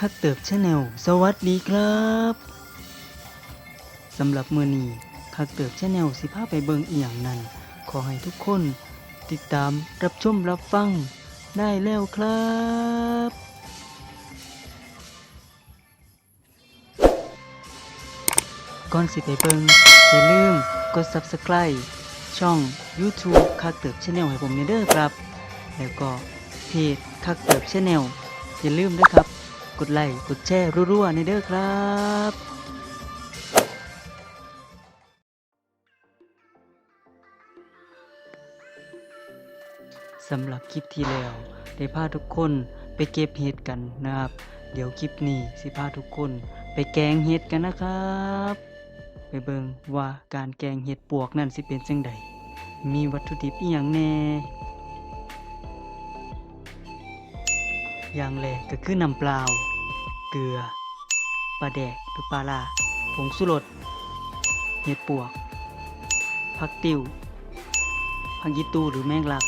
คักเติบชาแนลสวัสดีครับสำหรับมือนี้คักเติบชาแนลสิพาไปเบิงอีหยังนั้น ขอให้ทุกคน ติดตามรับชมรับฟังได้แล้วครับก่อนสิไปเบิงอย่าลืมกด Subscribe ช่อง YouTube คักเติบชาแนลให้ผมเด้อครับ แล้วก็เพจคักเติบชาแนลอย่าลืมด้วยครับ กดไลค์กดแชร์รัวๆในเด้อครับสำหรับคลิปที่แล้วได้พาทุกคนไปเก็บเห็ดกันนะครับ เดี๋ยวคลิปนี้สิพาทุกคนไปแกงเห็ดกันนะครับ ไปเบิงว่าการแกงเห็ดปวกนั่นสิเป็นจังใดมีวัตถุดิบอีหยังแน่ อย่างแรกก็คือน้ำเปล่า เกลือ ปลาแดกหรือปลาล่าผงสุรสเห็ดปวก ผักติวผักยีตูหรือแมงลัก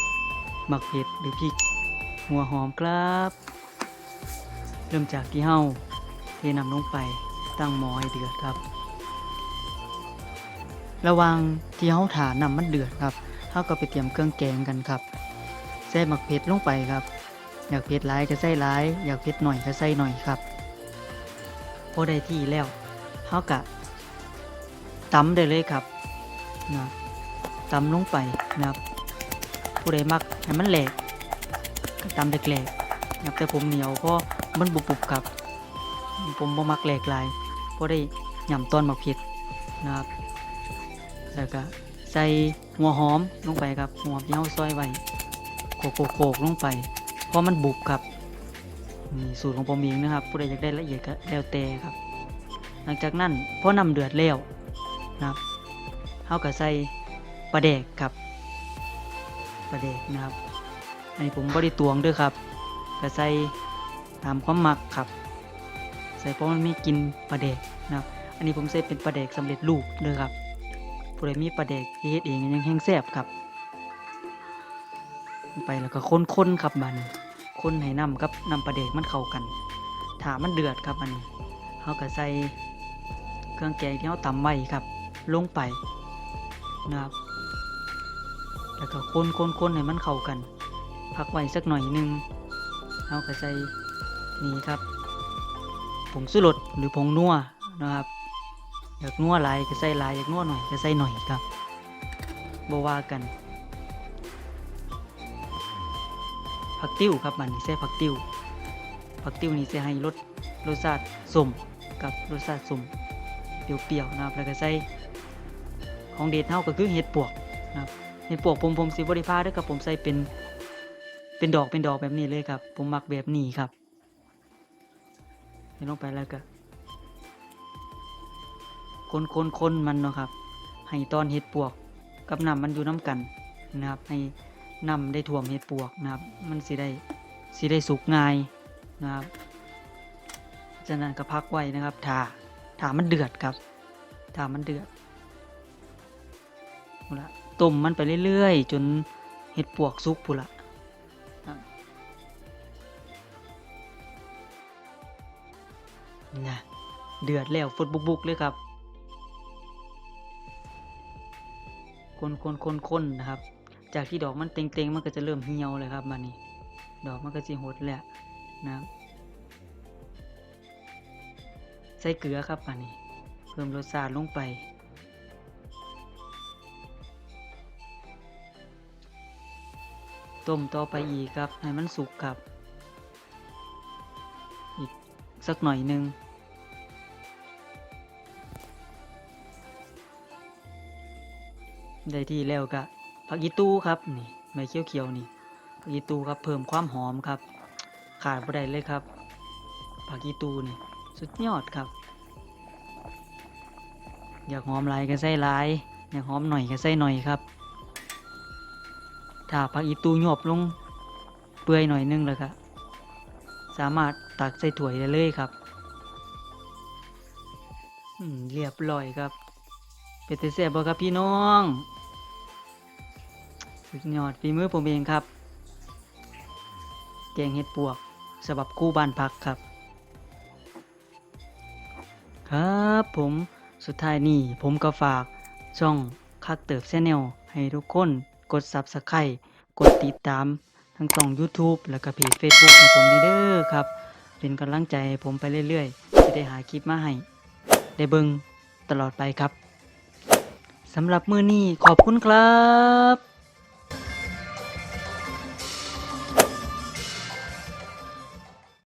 หมักเผ็ดหรือพริก หัวหอมครับ เริ่มจากที่เฮาเทน้ำลงไปตั้งหม้อให้เดือดครับ ระวังที่เฮาถาน้ำมันเดือดครับเฮาก็ไปเตรียมเครื่องแกงกันครับใส่หมักเผ็ดลงไปครับ อยากเผ็ดหลายก็ใส่หลาย อยากเผ็ดหน่อยก็ใส่หน่อยครับพอได้ที่แล้วเฮากะตำได้เลยครับนะตำลงไปนะครับผู้ใดมักให้มันแหลกก็ตำแหลกๆนะครับแต่ผมเหนียวเพราะมันบุบๆครับ ผมบ่มักแหลกหลายเพราะได้ยำต้นมักเผ็ดนะครับแล้วก็ใส่หัวหอมลงไปครับหัวหอมที่เฮาซอยไว้โขกๆลงไป ราะมันบุบครับนี่สูตรของผมเองนะครับผู้ใดอยากได้ละเอียดก็แล้วแต่ครับ หลังจากนั้นพอนำเดือดแล้วนะครับเฮาก็ใส่ปลาแดกครับปลาแดกนะครับ อันนี้ผมบ่ได้ตวงด้วยครับก็ใส่ตามความมักครับ ใส่เพราะมันไมีกลินปลาแดกนะครับ อันนี้ผมใส่เป็นปลาแดกสำเร็จรูปเลยครับผู้ใดมีปลาแดกที่เฮ็ดเองยังแห้งแซ่บครับ ไปแล้วก็ค้นๆครับบัน คนให้น้ำกับน้ำปลาเด็กมันเข้ากันถามันเดือดครับอันนี้เขาก็ใส่เครื่องแกงที่เขาตำไว้ครับ ลงไปนะครับ แล้วก็คนคนคนให้มันเข้ากันพักไว้สักหน่อยนึงเขาก็ใส่นี่ครับผงสุรสหรือผงนัวนะครับอยากนัวลายก็ใส่ลายอยากนัวหน่อยก็ใส่หน่อยครับบว่ากัน ผักติ้วครับมันนี่ใส่ผักติ้วผักติ้วนี่จะให้รสรสชาติสมกับรสชาติสมเปรี้ยวๆนะครับแล้วก็ใส่ของเด็ดเฮาก็คือเห็ดปวกนะครับเห็ดปวกผมผมสิบริพาด้วยครับผมใส่เป็นเป็นดอกเป็นดอกแบบนี้เลยครับ ผมมักแบบนี้ครับใส่ลงไปแล้วก็คนคนคนมันเนาะครับ ให้ตอนเห็ดปวก กับน้ำมันอยู่น้ำกันนะครับให้ นำได้ท่วมเห็ดปวกนะครับ มันสิได้สิได้สุกง่ายนะครับจากนั้นก็พักไว้นะครับถาถามันเดือดครับถามันเดือดเอาละต้มมันไปเรื่อยๆ จนเห็ดปวกสุกพุนละนะเดือดแล้วฟุดบุกๆเลยครับ คนคนคนคนนะครับ จากที่ดอกมันเต็งๆ มันก็จะเริ่มเหี่ยวเลยครับมันนี่ดอกมันก็จะหดแหละนะครับใส่เกลือครับมันนี่เพิ่มรสชาติลงไป ต้มต่อไปอีกครับให้มันสุกครับ อีกสักหน่อยหนึงได้ที่แล้วก็ ผักอีตู้ครับนี่ใบเขียวๆนี่ผักอีตู้ครับเพิ่มความหอมครับ ขาดบ่ได้เลยครับ ผักอีตู้นี่สุดยอดครับ อยากหอมลายก็ใส่ลาย อยากหอมหน่อยก็ใส่หน่อยครับ ถ้าผักอีตู้หยบลงเปื่อยหน่อยนึงแล้วก็สามารถตักใส่ถ้วยได้เลยครับเรียบร้อยครับ เป็นแต่แซ่บบ่ครับพี่น้อง สุดยอดฝีมือผมเองครับแกงเห็ดปวกฉบับคู่บ้านพักครับ ครับผมสุดท้ายนี้ผมก็ฝากช่องคักเติบแชนแนลให้ทุกคนกด Subscribe กดติดตามทั้งช่อง YouTube แล้วก็เพจ Facebook ให้ผมเด้อครับ เป็นกำลังใจผมไปเรื่อยๆ จะได้หาคลิปมาให้ ได้เบิงตลอดไปครับสำหรับมื้อนี้ขอบคุณครับ